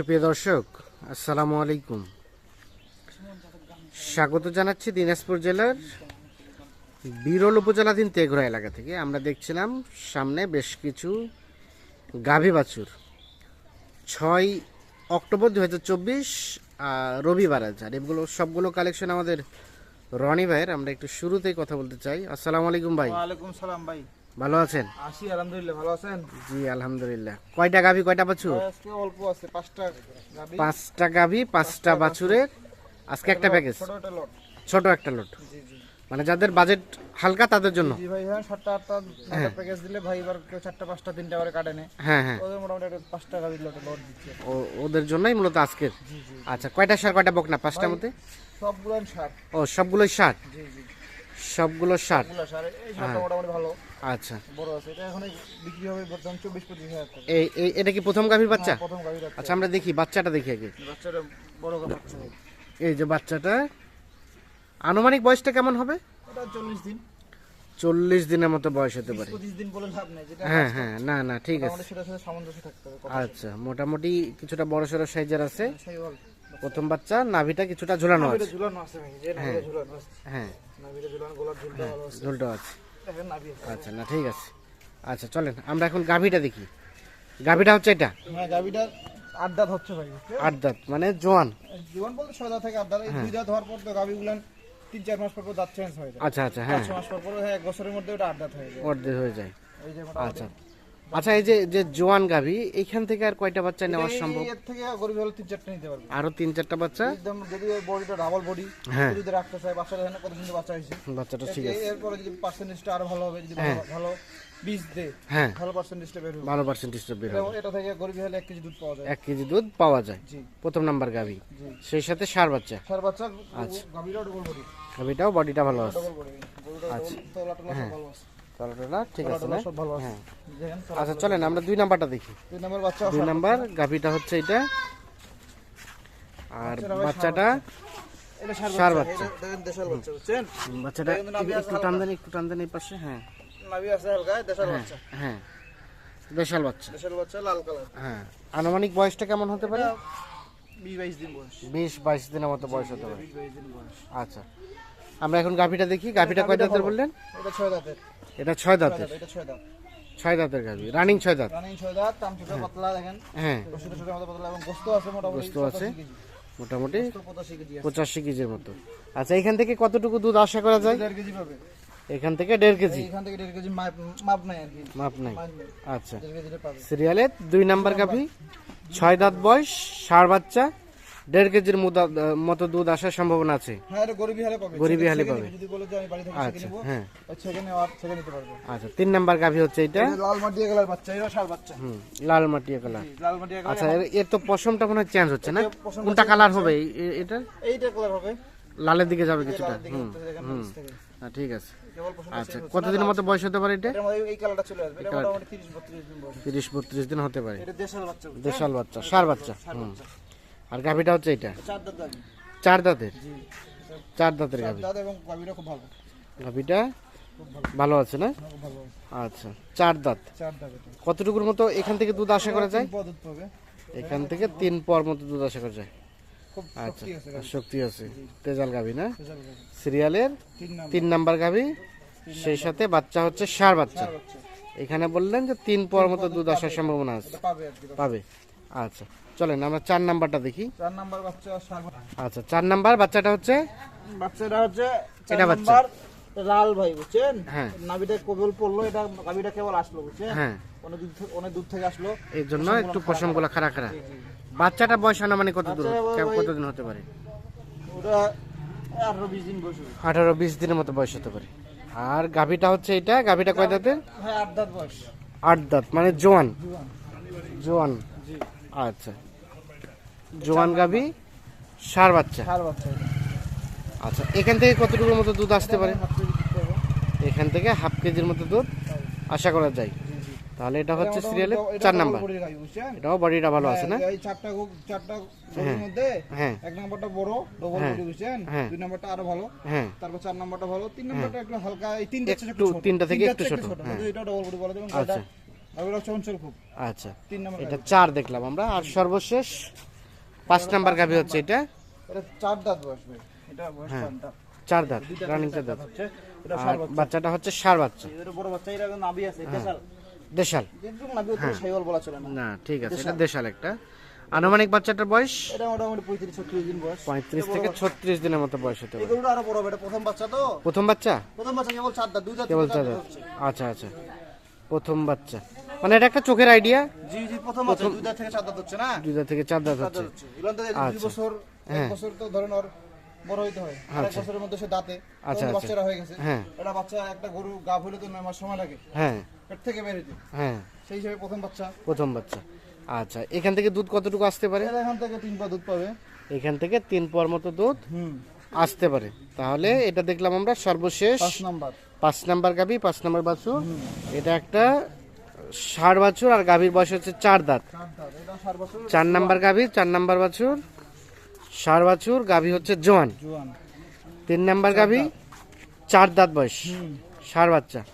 সুপ্রিয় দর্শক, আসসালামু আলাইকুম। স্বাগত জানাচ্ছি দিনাজপুর জেলার বিরল উপজেলাধীন তেঘরা এলাকা থেকে। আমরা দেখছিলাম সামনে বেশ কিছু গাভী বাছুর। ছয় অক্টোবর দু হাজার চব্বিশ রবিবার আজ। আর এগুলো সবগুলো কালেকশন আমাদের রনি ভাইয়ের। আমরা একটু শুরুতেই কথা বলতে চাই। আসসালামু আলাইকুম ভাই। ওয়ালাইকুম সালাম ভাই। ভালো আছেন? আসি আলহামদুলিল্লাহ ভালো আছেন? জি আলহামদুলিল্লাহ। কয়টা গাভী কয়টা বাছুর? আজকে অল্প আছে পাঁচটা গাবি পাঁচটা গাভী পাঁচটা বাছুরের আজকে একটা প্যাকেজ ছোট একটা লট ছোট একটা লোট জি জি। মানে যাদের বাজেট হালকা তাদের জন্য? জি ভাই হ্যাঁ সাতটা আটটা প্যাকেজ দিলে ভাই এবার কেউ চারটা পাঁচটা তিনটা করে কাটে নেয় হ্যাঁ হ্যাঁ। ওদের মোটামুটি একটা পাঁচটা গাবি লটে লট দিচ্ছে। ও- ওদের জন্যই মূলত আজকের? জি জি। আচ্ছা কয়টা সার কয়টা বকনা? পাঁচটার মধ্যে? সবগুলো ষাট ও সবগুলোই ষাট জি জি। সবগুলো ষাট ভালো। আচ্ছা। এই এটা কি প্রথম গাভীর বাচ্চা? আচ্ছা আমরা দেখি বাচ্চাটা দেখি আগে। এই যে বাচ্চাটা আনুমানিক বয়সটা কেমন হবে? চল্লিশ দিন। চল্লিশ দিনের মতো বয়স হতে পারে। হ্যাঁ হ্যাঁ না না ঠিক আছে। আচ্ছা মোটামুটি কিছুটা বড় সড়ো সাইজের আছে। বল প্রথম বাচ্চা নাভিটা কিছুটা ঝুলানো আছে। ঝুলানো আছে ভাই যে ঝুলানো আছে। হ্যাঁ। নাভিটা ঝুলানো গোলাপ ঝুলটা ভালো আছে। আচ্ছা না ঠিক আছে। আচ্ছা চলেন আমরা এখন গাভীটা দেখি। গাভীটা হচ্ছে এটা? হ্যাঁ গাভিটা আট দাঁত হচ্ছে ভাই আট দাঁত মানে জোয়ান। জীবন বলতে ছয় দাঁত থেকে আট দাঁত। এই দুই দাঁত হওয়ার পর তো গাভিগুলান তিন চার মাস পর পর দাঁত চেঞ্জ হয়ে যায়। আচ্ছা আচ্ছা হ্যাঁ। ছ মাস পর পর হ্যাঁ, এক বছরের মধ্যে ওটা আট দাঁত হয়ে যায়। অর্ধেক হয়ে যায়। আচ্ছা। আচ্ছা এই যে যে জোয়ান গাভী এইখান থেকে আর কয়টা বাচ্চা নেওয়া সম্ভব? এর থেকে গরিব হলে তিন চারটে নিতে পারবে। আরও তিন চারটা বাচ্চা? একদম যদি ওই বডিটা ডাবল বডি হ্যাঁ। যদি রাখতে চায় বাচ্চাটা এখানে কত সুন্দর বাচ্চা হয়েছে। বাচ্চাটা ঠিক আছে। এরপরে যদি পার্সেন্টেজটা আরও ভালো হবে যদি ভালো- ভালো বীজ দেয় হ্যাঁ। ভালো পার্সেন্টেজটা বের হবে। বারো পার্সেন্ট বের হবে। এটা- থেকে গরিব হলে এক কেজি দুধ পাওয়া যায়। এক কেজি দুধ পাওয়া যায়। জি। প্রথম নাম্বার গাভী। জি। সেই সাথে সার বাচ্চা। সার বাচ্চা আচ্ছা। গাভিটাও ডবল বডি গাভীটাও বডিটা ভালো আছে। আচ্ছা। তোলা টোলা ভালো আছে। তলাটা ঠিক আছে না? হ্যাঁ। আচ্ছা চলেন আমরা দুই নাম্বারটা দেখি। দুই নম্বর বাচ্চা দুই নাম্বার গাভীটা হচ্ছে এটা। আর বাচ্চাটা সার বাচ্চা। একটু টান দেন একটু টান দেন এই পাশে হ্যাঁ। হ্যাঁ দেশাল বাচ্চা। দেশাল বাচ্চা লাল কালার। হ্যাঁ আনুমানিক বয়সটা কেমন হতে পারে? বিশ বাইশ দিন বয়স। বিশ বাইশ দিনের মতো বয়স হতে পারে। আচ্ছা। আমরা এখন গাভীটা দেখি। গাভীটা কয় দাঁতের বললেন? এটা ছয় দাঁতের। এটা ছয় দাঁতের। এটা ছয় দাঁত। ছয় দাঁতের গাভী। রানিং ছয় দাঁত। রানিং ছয় দাঁত টাম ছোট পাতলা দেখেন। হ্যাঁ। ছোট ছোট মতো পাতলা এবং গোস্ত আছে মোটামুটি গোস্ত আছে। মোটামুটি পঁচাশি কেজির মতো। আচ্ছা এখান থেকে কতটুকু দুধ আশা করা যায়? দেড় কেজি পাবে। এখান থেকে দেড় কেজি। এইখান থেকে দেড় কেজি মাপ নাই আর কি। মাপ নাই। আচ্ছা। সিরিয়ালে দুই নাম্বার গাভী। ছয় দাঁত বয়স ষাঁড় বাচ্চা দেড় কেজির মতো দুধ আসার সম্ভাবনা আছে। হ্যাঁ গরিবি হালে পাবে। আচ্ছা হ্যাঁ। আচ্ছা তিন নাম্বার গাভী হচ্ছে এটা? লাল মাটিয়া কালার বাচ্চা এটা সার বাচ্চা। হুম লাল মাটিয়া কালার। লাল মাটিয়া কালার আচ্ছা এর- এর তো পশমটা মনে হয় চেঞ্জ হচ্ছে না? কোনটা কালার হবে? এটা? এইটা কালার হবে। লালের দিকে যাবে কিছুটা। হুম থেকে। হ্যাঁ, ঠিক আছে। আচ্ছা। কতদিনের মতো বয়স হতে পারে এটা? এই কালারটা চলে আসবে। এটা মোটামুটি তিরিশ বত্রিশ দিন হতে পারে। এটা দেশাল বাচ্চা দেশাল বাচ্চা সার বাচ্চা। হুম। আর গাভীটা হচ্ছে এটা? চার দাঁত চার দাঁতের? চার দাঁতের গাভী। দাঁত এবং গাবিটা খুব ভালো। গাভীটা ভালো। আছে না? আচ্ছা চার দাঁত। কতটুকুর মতো এখান থেকে দুধ আশা করা যায়? এখান থেকে তিন পর মতো দুধ আশা করা যায়। আচ্ছা শক্তি আছে তেজাল গাভী না? সিরিয়ালের তিন নাম্বার। গাভী। সেই সাথে বাচ্চা হচ্ছে সার বাচ্চা। এখানে বললেন যে তিন পর মতো দুধ আসার সম্ভাবনা আছে। পাবে। আচ্ছা চলেন আমরা চার নাম্বারটা দেখি। চার নাম্বার বাচ্চা আচ্ছা চার নাম্বার বাচ্চাটা হচ্ছে? বাচ্চাটা হচ্ছে এটা বাচ্চা। লাল ভাই বুঝছেন? হ্যাঁ। নাভিটা কেবল পড়ল এটা নাভিটা কেবল আসলো বুঝছেন? হ্যাঁ। অনেক দূর থেকে অনেক দূর থেকে আসলো। এর জন্য একটু পশমগুলো খাড়া খাড়া জি, জি। বাচ্চাটা বয়স আনুমানিক কত দূর? কতদিন হতে পারে? ওটা আঠারো বিশ দিন বয়স আঠারো বিশ দিনের মতো বয়স হতে পারে। আর গাভীটা হচ্ছে এটা? গাভীটা কয় দাঁতের? হ্যাঁ আট দাঁত বয়স। আট দাঁত মানে জোয়ান। জোয়ান। আচ্ছা। জোয়ান গাভী সার বাচ্চা। সার বাচ্চা আচ্ছা এখান থেকে কতটুকুর মতো দুধ আসতে পারে। এখান থেকে হাফ কেজির মতো দুধ আশা করা যায়। তাহলে এটা হচ্ছে এটা সিরিয়ালে মোটামুটি- এটা চার নাম্বার? এটাও বডিটা ভালো আছে না? হ্যাঁ, এই চারটা চারটা মধ্যে হ্যাঁ। এক নাম্বারটা বড় ডবল হ্যাঁ। বডি বুঝছেন? হ্যাঁ। দুই নাম্বারটা আরও ভালো। হ্যাঁ। তারপর চার নাম্বারটা ভালো। তিন নাম্বারটা একটু হালকা এই তিনটা একটু, তিনটা থেকে একটু ছোট, হ্যাঁ। এটা ডবল বডি বলে যেমন আচ্ছা। আচ্ছা। তিন নাম্বার এটা চার দেখলাম আমরা। আর সর্বশেষ পাঁচ নাম্বার গাভী হচ্ছে এটা? এটা চার দাঁত বয়স এটা হ্যাঁ। চার দাঁত রানিং চার দাঁত। বাচ্চাটা হচ্ছে সার বাচ্চা। বড় বাচ্চা এটা নাভি আছে দেশাল। হ্যাঁ। বলা চলে না। ঠিক আছে এটা দেশাল। একটা। আনুমানিক বাচ্চাটার বয়স? এটা মোটামুটি দিন বয়স। পঁয়ত্রিশ থেকে ছত্রিশ দিনের মতো বয়স হতে পারে। এগুলো আরও বড় হবে এটা প্রথম বাচ্চা তো? প্রথম বাচ্চা? প্রথম বাচ্চা কেবল চার দাঁত দুই দাঁত কেবল চার চার দাঁত দাঁত। আচ্ছা আচ্ছা। প্রথম বাচ্চা। মানে এটা একটা চোখের আইডিয়া জি জি প্রথম আছে দুই দাঁত থেকে চার দাঁত হচ্ছে না? দুই দাঁত থেকে চার দাঁত হচ্ছে। এগুলো তো দুই আচ্ছা। বছর এক বছর তো ধরেন ওর বড় হইতে হয়। আর এক বছরের মধ্যে সে দাঁতে। আচ্ছা, আচ্ছা। বাচ্চারা হয়ে গেছে। হ্যাঁ। এটা বাচ্চা একটা গরু গা হলে তো নয় মাস সময় লাগে। হ্যাঁ। পেট থেকে বের হইতে। হ্যাঁ। সেই হিসাবে প্রথম বাচ্চা। প্রথম বাচ্চা। আচ্ছা এখান থেকে দুধ কতটুকু আসতে পারে? এখান থেকে তিন পা দুধ পাবে। এখান থেকে তিন পর মতো দুধ হুম। আসতে পারে। তাহলে এটা দেখলাম আমরা সর্বশেষ পাঁচ নাম্বার। পাঁচ নাম্বার গাভি পাঁচ নাম্বার বাছুর। এটা একটা ষাট বাছুর আর গাভীর বয়স হচ্ছে চার দাঁত। চার নাম্বার গাভী চার নাম্বার বাছুর ষাট বাছুর গাভী হচ্ছে জোয়ান। তিন নাম্বার গাভী চার দাঁত বয়স ষাট বাচ্চা।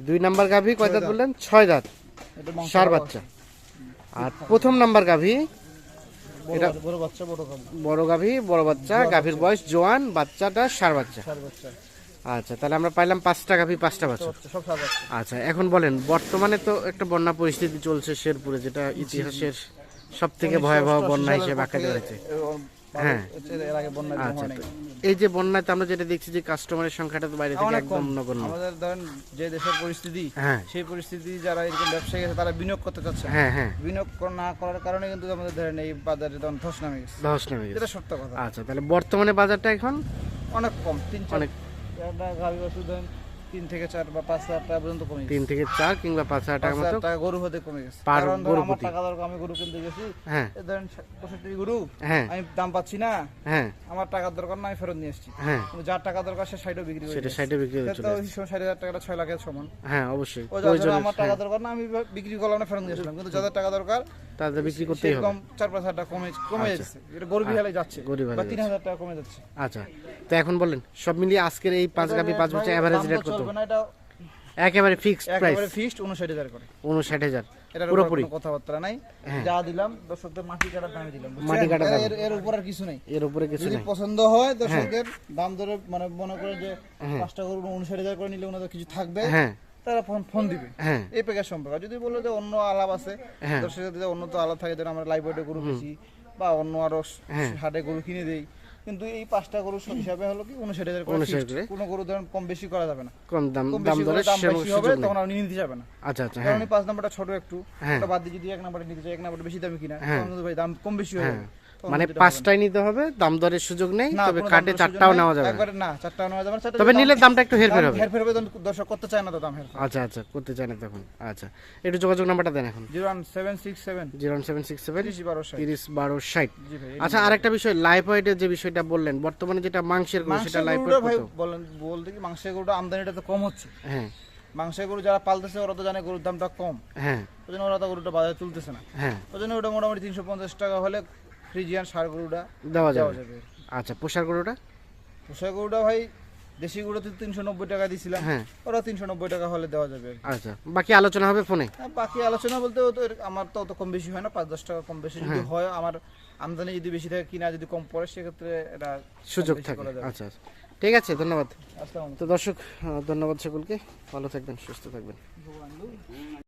দুই নাম্বার গাভী কয় দাঁত বললেন? ছয় দাঁত ষাট বাচ্চা। আর প্রথম নাম্বার গাভী বড় এটা- বড় বাচ্চা বড় গাভী। বড় বাচ্চা গাভীর বয়স জোয়ান বাচ্চাটা ষাট বাচ্চা। আচ্ছা তাহলে আমরা পাইলাম পাঁচটা গাভী পাঁচটা বাচ্চা আচ্ছা এখন বলেন বর্তমানে তো একটা বন্যা পরিস্থিতি চলছে শেরপুরে যেটা ইতিহাসের সব থেকে ভয়াবহ বন্যা হিসেবে আখ্যায়িত হয়েছে। হ্যাঁ। আচ্ছা এই যে আমরা যেটা দেখছি যে কাস্টমারের সংখ্যাটা তো বাইরে থেকে একদম কম। নগণ্য। আমাদের ধরেন যে দেশের পরিস্থিতি হ্যাঁ। সেই পরিস্থিতি যারা এরকম ব্যবসায়ী আছে তারা বিনিয়োগ করতে চাচ্ছে হ্যাঁ হ্যাঁ। বিনিয়োগ না করার কারণে কিন্তু আমাদের ধরেন এই বাজারে ধস নামে গেছে। ধস নেমে গেছে। যেটা সত্য কথা। আচ্ছা তাহলে বর্তমানে বাজারটা এখন অনেক কম তিন অনেক একটা গাভী ধরেন তিন থেকে চার বা পাঁচ হাজার টাকা পর্যন্ত কমে তিন থেকে চার কিংবা পাঁচ হাজার মতো টাকা গরু হতে কমে গেছে। কারণ আমার টাকা দরকার আমি গরু কিনতে গেছি হ্যাঁ। ধরেন পঁয়ষট্টি গরু হ্যাঁ। আমি দাম পাচ্ছি না হ্যাঁ। আমার টাকার দরকার না আমি ফেরত নিয়ে এসেছি হ্যাঁ। যার টাকা দরকার সে সাইডও বিক্রি করে সেটা সাইডে বিক্রি সেটা চলে আসে। ষাট হাজার টাকাটা ছয় লাখের সমান। হ্যাঁ অবশ্যই। আমার টাকা দরকার না আমি বিক্রি করলাম না ফেরত নিয়ে আসলাম। কিন্তু যাদের টাকা দরকার তাদের বিক্রি করতেই হবে। সেরকম চার পাঁচ হাজার টাকা কমে কমে যাচ্ছে। এটা গরিবী হালে যাচ্ছে। বা তিন হাজার টাকা কমে যাচ্ছে। আচ্ছা। তো এখন বলেন সব মিলিয়ে আজকের এই পাঁচ গাভি পাঁচ বছর এভারেজ রেট কত চলবে না, এটা একেবারে ফিক্সড প্রাইস একেবারে ফিক্সড উনষাট হাজার করে। উনষাট হাজার এটার পুরোপুরি। কথাবার্তা নাই। হ্যাঁ। যা দিলাম দর্শকদের মাটি কাটার দামে দিলাম মাটি কাটা এর এর উপর আর কিছু নেই। এর উপরে কিছু যদি পছন্দ হয় দর্শকদের দাম ধরে মানে মনে করে যে হ্যাঁ। পাঁচটা গরু উনষাট হাজার করে নিলে ওনাদের কিছু থাকবে হ্যাঁ। তারা ফোন ফোন দিবে। হ্যাঁ। এই প্যাকেজ সম্পর্ক। যদি বলো যে অন্য আলাপ আছে হ্যাঁ। যদি অন্য তো আলাপ থাকে যেন আমরা লাইভ ওয়েটে গরু বেশি বা অন্য আরও হ্যাঁ। হাটে গরু কিনে দেই কিন্তু এই পাঁচটা গরু হিসাবে হলো কি উনষাট হাজার করে 59 করে। কোনো গরু ধরেন কম বেশি করা যাবে না। কম দাম দাম ধরে দাম বেশি হবে তখন আপনি নিতে যাবে না। আচ্ছা আচ্ছা হ্যাঁ। আপনি পাঁচ নাম্বারটা ছোট একটু হ্যাঁ। বাদ দিয়ে যদি এক নাম্বারটা নিতে চাই এক নাম্বারটা বেশি দামি কিনা হ্যাঁ। ভাই দাম কম বেশি হয়ে হ্যাঁ যাবে। তখন মানে পাঁচটাই নিতে হবে দাম দরের সুযোগ নেই তবে কাটে চারটাও নেওয়া যাবে না। একবারে না চারটাও নেওয়া যাবে তবে নিলে দামটা একটু হেরফের হবে। হেরফের হবে দর্শক করতে চায় না তো দাম হেরফের আচ্ছা আচ্ছা করতে চাই না তখন। আচ্ছা একটু যোগাযোগ নাম্বারটা দেন এখন। Zero one seven six seven. Zero seven six seven তিরিশ বারো ষাট। তিরিশ বারো ষাট। জি ভাই এই আচ্ছা আরেকটা বিষয় লাইফ ওয়েটের যে বিষয়টা বললেন বর্তমানে যেটা মাংসের গরু সেটা লাইফ ওয়েট ভাই কত? বলেন বলতে কি মাংসের গরুটা আমদানিটা তো কম হচ্ছে। হ্যাঁ। মাংসের গরু যারা পালতেছে ওরা তো জানে গরুর দামটা কম। হ্যাঁ। ওই জন্য ওরা তো গরুটা বাজারে তুলতেছে না। হ্যাঁ। ওই জন্য ওটা মোটামুটি তিনশো পঞ্চাশ টাকা হলে ফ্রিজিয়ান সার গরুটা দেওয়া যাবে। আচ্ছা পোষার গরুটা? পোষা গরুটা ভাই দেশি গরু তো তিনশো নব্বই টাকা দিছিলাম। হ্যাঁ। ওরা তিনশো নব্বই টাকা হলে দেওয়া যাবে। আচ্ছা বাকি আলোচনা হবে ফোনে? বাকি আলোচনা বলতে তো আমার তো অত কম বেশি হয় না পাঁচ দশ টাকা কম বেশি হ্যাঁ। যদি হয়। আমার আমদানি যদি বেশি থাকে কিনা যদি কম পড়ে সেক্ষেত্রে এটা সুযোগ থাকে। আচ্ছা আচ্ছা। ঠিক আছে ধন্যবাদ। তো দর্শক ধন্যবাদ সকলকে। ভালো থাকবেন সুস্থ থাকবেন।